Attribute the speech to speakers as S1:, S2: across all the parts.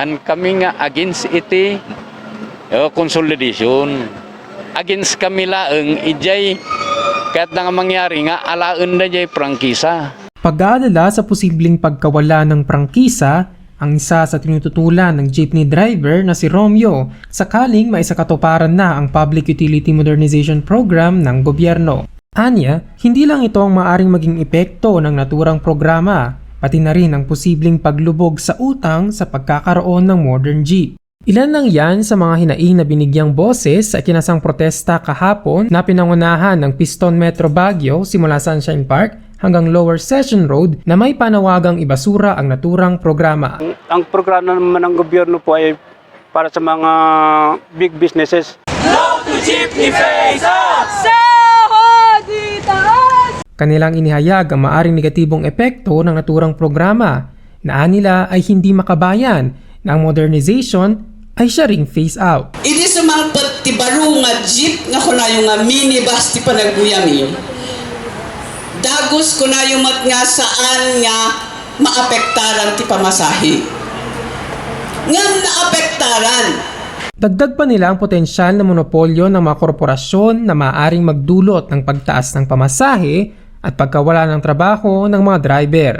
S1: Han kami nga against iti uh, consolidation. Against kami laeng ijay kahit na nga mangyari nga alaen na jay prangkisa.
S2: Pag-aalala sa posibleng pagkawala ng prangkisa, ang isa sa tinututulan ng jeepney driver na si Romeo sakaling maisakatuparan na ang Public Utility Modernization Program ng gobyerno. Anya, hindi lang ito ang maaring maging epekto ng naturang programa, pati na rin ang posibleng paglubog sa utang sa pagkakaroon ng modern jeep. Ilan lang yan sa mga hinaing na binigyang boses sa kinasang protesta kahapon na pinangunahan ng Piston Metro Baguio simula Sunshine Park hanggang Lower Session Road na may panawagang ibasura ang naturang programa.
S3: Ang programa naman ng gobyerno po ay para sa mga big businesses.
S4: Sahod itaas!
S2: Kanilang inihayag ang maaring negatibong epekto ng naturang programa na nila ay hindi makabayan na ang modernization ay siya ring phase out.
S5: Idi sumangpat ti baro nga jeep nga kunayo nga minibus ti panaguyami. Dagos kunayo mat nga saan nga maapektaran ti pamasahe. Nga naapektaran.
S2: Dagdag pa nila ang potensyal na monopolyo ng mga korporasyon na maaaring magdulot ng pagtaas ng pamasahe at pagkawala ng trabaho ng mga driver.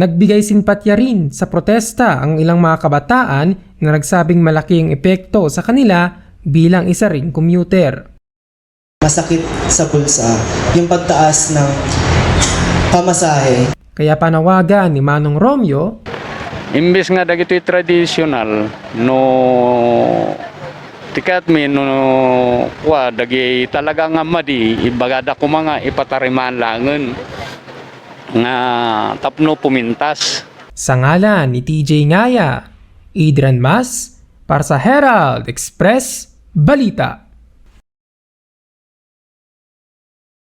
S2: Nagbigay simpatya rin sa protesta ang ilang mga kabataan na nagsabing malaki ang epekto sa kanila bilang isa ring commuter.
S6: masakit sa bulsa yung pagtaas ng pamasahe.
S2: Kaya panawagan ni Manong Romeo
S1: Imbes nga dagito'y traditional no tikat mi no kwa dagi talaga nga madi ibagada ko mga ipatariman langen nga tapno pumintas.
S2: sa ngalan ni TJ Ngaya, Adrian Mas, para sa Herald Express Balita.